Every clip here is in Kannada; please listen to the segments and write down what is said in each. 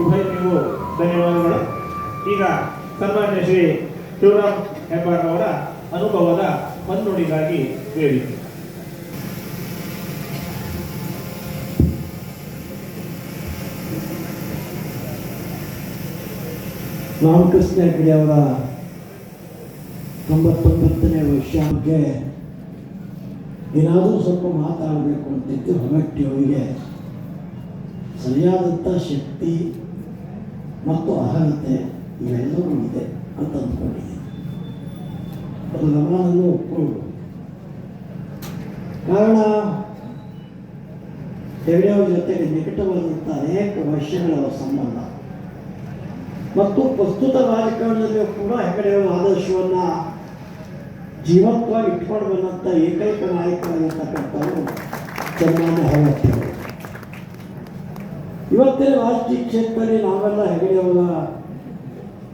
ಉಭಯರಿಗೂ ಧನ್ಯವಾದಗಳು. ಈಗ ಸನ್ಮಾನ್ಯ ಶ್ರೀ ಶಿವರಾಮ್ ಹೆಬ್ಬಾರ್ ಅವರ ಅನುಭವದ ಮನ್ನುಡಿಗಾಗಿ ವೇದಿಕೆ ರಾಮಕೃಷ್ಣ ಹೆಗ್ಡೆ ಅವರ ತೊಂಬತ್ತೊಂಬತ್ತನೇ ವರ್ಷಕ್ಕೆ ಏನಾದರೂ ಸ್ವಲ್ಪ ಮಾತಾಡಬೇಕು ಅಂತಿದ್ದು ಹೊರಟ್ಟಿಯವರಿಗೆ ಸರಿಯಾದಂಥ ಶಕ್ತಿ ಮತ್ತು ಅರ್ಹತೆ ಇವೆಲ್ಲವೂ ಇದೆ ಅಂತ ಅಂದ್ಕೊಂಡಿದ್ದೀನಿ ಅದು ನಮ್ಮನ್ನು ಒಪ್ಕೊಂಡು ಕಾರಣ ಹೆಗಡೆಯವರ ಜೊತೆಗೆ ನಿಕಟವಾದಂಥ ಅನೇಕ ವರ್ಷಗಳ ಸಂಬಂಧ ಮತ್ತು ಪ್ರಸ್ತುತ ರಾಜಕಾರಣದಲ್ಲಿಯೂ ಕೂಡ ಹೆಗಡೆಯವರ ಆದರ್ಶವನ್ನು ಜೀವಂತವಾಗಿ ಇಟ್ಕೊಂಡು ಬಂದಂಥ ಏಕೈಕ ನಾಯಕರಾಗಿರ್ತಕ್ಕಂಥವರು ಚಂದ್ರಮಾನ ಹೊರಟ್ಟಿಯವರು ಇವತ್ತಿನ ರಾಜಕೀಯ ಕ್ಷೇತ್ರದಲ್ಲಿ ನಾವೆಲ್ಲ ಹೆಗಡೆಯವರ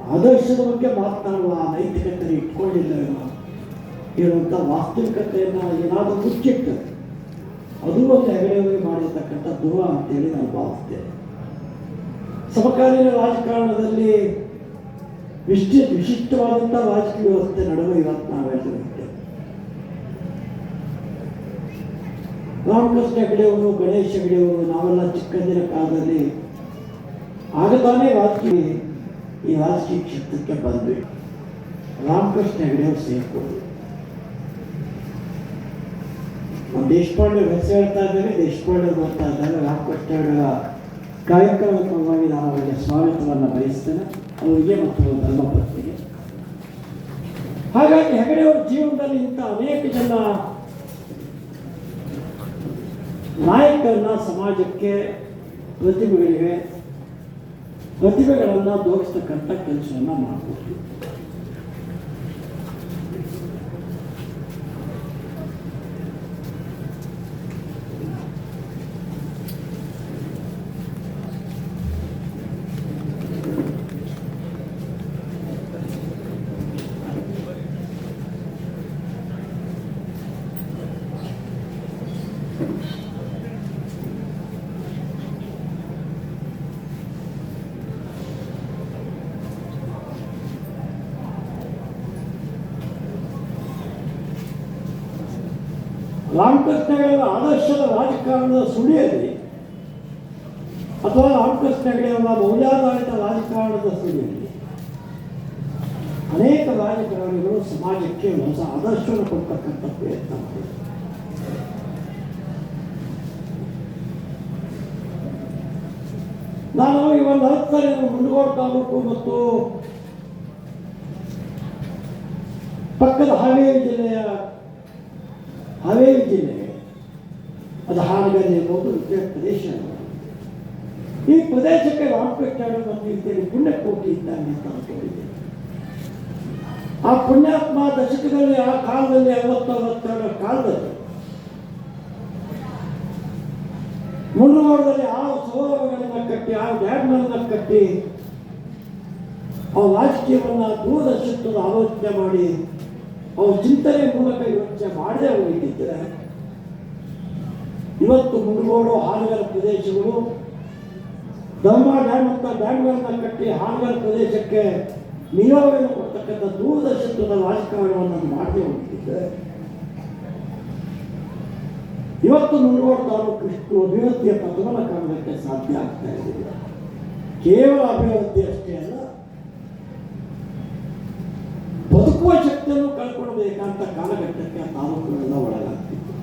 ಆದರ್ಶದ ಬಗ್ಗೆ ಮಾತನಾಡುವ ನೈತಿಕತೆ ಇಟ್ಕೊಂಡಿಲ್ಲ ಇರುವಂಥ ವಾಸ್ತವಿಕತೆಯನ್ನು ಏನಾದರೂ ಮುಚ್ಚಿಟ್ಟು ಅದು ಒಂದು ಹೆಗಡೆಯವರಿಗೆ ಮಾಡಿರ್ತಕ್ಕಂಥ ದುರ್ವ ಅಂತೇಳಿ ನಾನು ಭಾವಿಸ್ತೇನೆ. ಸಮಕಾಲೀನ ರಾಜಕಾರಣದಲ್ಲಿ ವಿಶಿಷ್ಟ ವಿಶಿಷ್ಟವಾದಂಥ ರಾಜಕೀಯ ವ್ಯವಸ್ಥೆ ನಡುವೆ ಇವತ್ತು ನಾವು ರಾಮಕೃಷ್ಣ ಹೆಗಡೆಯವರು ಗಣೇಶ ಹೆಗಡೆಯವರು ನಾವೆಲ್ಲ ಚಿಕ್ಕಂದಿನ ಕಾಲದಲ್ಲಿ ಆಗತಾನೇ ರಾಜಕೀಯ ಈ ರಾಜಕೀಯ ಕ್ಷೇತ್ರಕ್ಕೆ ಬಂದ್ವಿ. ರಾಮಕೃಷ್ಣ ಹೆಗಡೆಯವರು ಸೇರ್ಕೊಂಡು ನಮ್ಮ ದೇಶಪಾಂಡೆ ಹೆಸರು ಹೇಳ್ತಾ ಇದ್ದಾರೆ, ದೇಶಪಾಂಡೆ ಬರ್ತಾ ಇದ್ದಾರೆ. ರಾಮಕೃಷ್ಣ ಹೆಗಡೆಯ ಕಾರ್ಯಕ್ರಮವಾಗಿ ನಾನು ಅವರಿಗೆ ಸ್ವಾಗತವನ್ನು ಬಯಸ್ತೇನೆ. ಅವರಿಗೆ ಮತ್ತು ಧರ್ಮ ಧರ್ಮಪತ್ನಿಗೆ. ಹಾಗಾಗಿ ಹೆಗಡೆಯವರ ಜೀವನದಲ್ಲಿ ಇಂಥ ಅನೇಕ ಜನ ನಾಯಕರನ್ನ ಸಮಾಜಕ್ಕೆ ಪ್ರತಿಭೆಗಳಿಗೆ ಪ್ರತಿಭೆಗಳನ್ನು ತೋರಿಸ್ತಕ್ಕಂಥ ಕೆಲಸವನ್ನು ಮಾಡಿಕೊಟ್ರು ರಾಮಕೃಷ್ಣಗಳ ಆದರ್ಶದ ರಾಜಕಾರಣದ ಸುಳಿಯಲ್ಲಿ ಅಥವಾ ರಾಮಕೃಷ್ಣಗಳ ಮೌಲ್ಯಾಧಾರಿತ ರಾಜಕಾರಣದ ಸುಳಿಯಲ್ಲಿ ಅನೇಕ ರಾಜಕಾರಣಿಗಳು ಸಮಾಜಕ್ಕೆ ಹೊಸ ಆದರ್ಶವನ್ನು ಕೊಡ್ತಕ್ಕಂಥ ಪ್ರಯತ್ನ ನಾನು ಈ ಒಂದು ಹತ್ತನೇ ತಾಲೂಕು ಮತ್ತು ಪಕ್ಕದ ಹಾವೇರಿ ಜಿಲ್ಲೆಯ ಹಾವೇರಿ ಜಿಲ್ಲೆ ಅದು ಹಾನಗಲ್ ಇರ್ಬೋದು ಇತರ ಪ್ರದೇಶ. ಈ ಪ್ರದೇಶಕ್ಕೆ ರಾಮಕೃಷ್ಣ ಒಂದು ರೀತಿಯಲ್ಲಿ ಪುಣ್ಯಕೋಟಿ ಇದ್ದಾನೆ ಅಂತ ಅನ್ಕೊಂಡಿದ್ದೇನೆ ಆ ಪುಣ್ಯಾತ್ಮ ದಶಕದಲ್ಲಿ, ಆ ಕಾಲದಲ್ಲಿ ಐವತ್ತು ಅರವತ್ತೆರಡರ ಕಾಲದಲ್ಲಿ ಮುನ್ನೂರದಲ್ಲಿ ಆ ಸೌರಭಗಳನ್ನು ಕಟ್ಟಿ ಆ ಡ್ಯಾಮ್ಗಳನ್ನು ಕಟ್ಟಿ, ಆ ರಾಜಕೀಯವನ್ನು ದೂರದರ್ಶಕದ ಆಲೋಚನೆ ಮಾಡಿ ಅವ್ರ ಚಿಂತನೆ ಮೂಲಕ ಯೋಚನೆ ಮಾಡದೆ ಹೋಗಿದ್ದರೆ ಇವತ್ತು ಮುಳುಗೋಡು ಹಾಲುಗಳ ಪ್ರದೇಶಗಳು ಧರ್ಮ ಡ್ಯಾಮ್ ಅಂತ ಡ್ಯಾಮ್ಗಳನ್ನ ಕಟ್ಟಿ ಹಾಲುಗಳ ಪ್ರದೇಶಕ್ಕೆ ನೀರಾವರಿ ಕೊಡ್ತಕ್ಕಂಥ ದೂರದರ್ಶಕದ ರಾಜಕಾರಣವನ್ನು ಮಾಡದೆ ಹೋಗ್ತಿದ್ದೆ ಇವತ್ತು ಮುಳುಗೋಡು ತಾಲೂಕು ಇಷ್ಟು ಅಭಿವೃದ್ಧಿಯ ಪಥವನ್ನು ಕಾಣಲಿಕ್ಕೆ ಸಾಧ್ಯ ಆಗ್ತಾ ಇದೆ. ಕೇವಲ ಅಭಿವೃದ್ಧಿ ಅಷ್ಟೇ ಅಲ್ಲ ತತ್ವಶಕ್ತಿಯನ್ನು ಕಳ್ಕೊಳ್ಬೇಕಂತ ಕಾಲಘಟ್ಟಕ್ಕೆ ಆ ತಾಲೂಕುಗಳೆಲ್ಲ ಒಳಗಾಗ್ತಿತ್ತು.